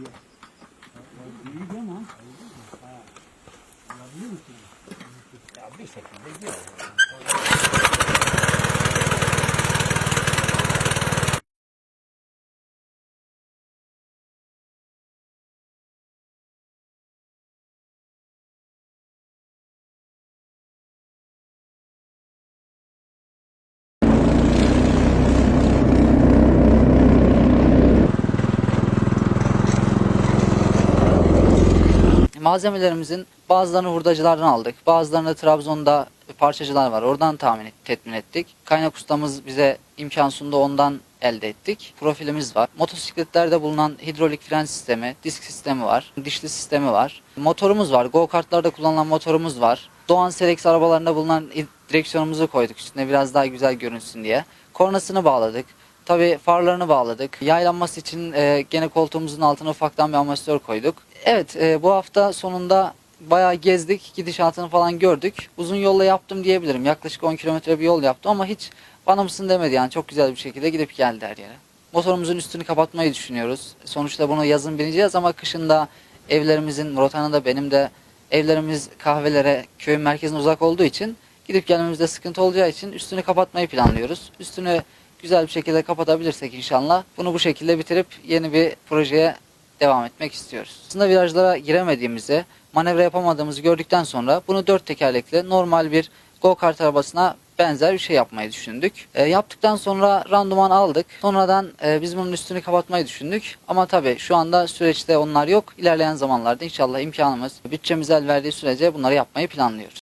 diye. Büyük ama. Alabiliyor musun? Ya bir şekilde diyor. Malzemelerimizin bazılarını hurdacılardan aldık. Bazılarını Trabzon'da parçacılar var. Oradan tahmin et, tetmin ettik. Kaynak ustamız bize imkan sundu. Ondan elde ettik. Profilimiz var. Motosikletlerde bulunan hidrolik fren sistemi, disk sistemi var. Dişli sistemi var. Motorumuz var. Go kartlarda kullanılan motorumuz var. Doğan Selex arabalarında bulunan direksiyonumuzu koyduk üstüne biraz daha güzel görünsün diye. Kornasını bağladık. Tabii farlarını bağladık. Yaylanması için e, gene koltuğumuzun altına ufaktan bir amortisör koyduk. Evet e, bu hafta sonunda bayağı gezdik. Gidişatını falan gördük. Uzun yolla yaptım diyebilirim. Yaklaşık 10 kilometre bir yol yaptım ama hiç bana mısın demedi yani. Çok güzel bir şekilde gidip geldi her yere. Motorumuzun üstünü kapatmayı düşünüyoruz. Sonuçta bunu yazın bineceğiz ama kışın da evlerimizin, Rotan'ın da benim de evlerimiz kahvelere, köyün merkezine uzak olduğu için gidip gelmemizde sıkıntı olacağı için üstünü kapatmayı planlıyoruz. Üstünü güzel bir şekilde kapatabilirsek inşallah bunu bu şekilde bitirip yeni bir projeye devam etmek istiyoruz. Aslında virajlara giremediğimizi, manevra yapamadığımızı gördükten sonra bunu dört tekerlekli normal bir go-kart arabasına benzer bir şey yapmayı düşündük. E, yaptıktan sonra randıman aldık. Sonradan e, biz bunun üstünü kapatmayı düşündük. Ama tabii şu anda süreçte onlar yok. İlerleyen zamanlarda inşallah imkanımız, bütçemiz el verdiği sürece bunları yapmayı planlıyoruz.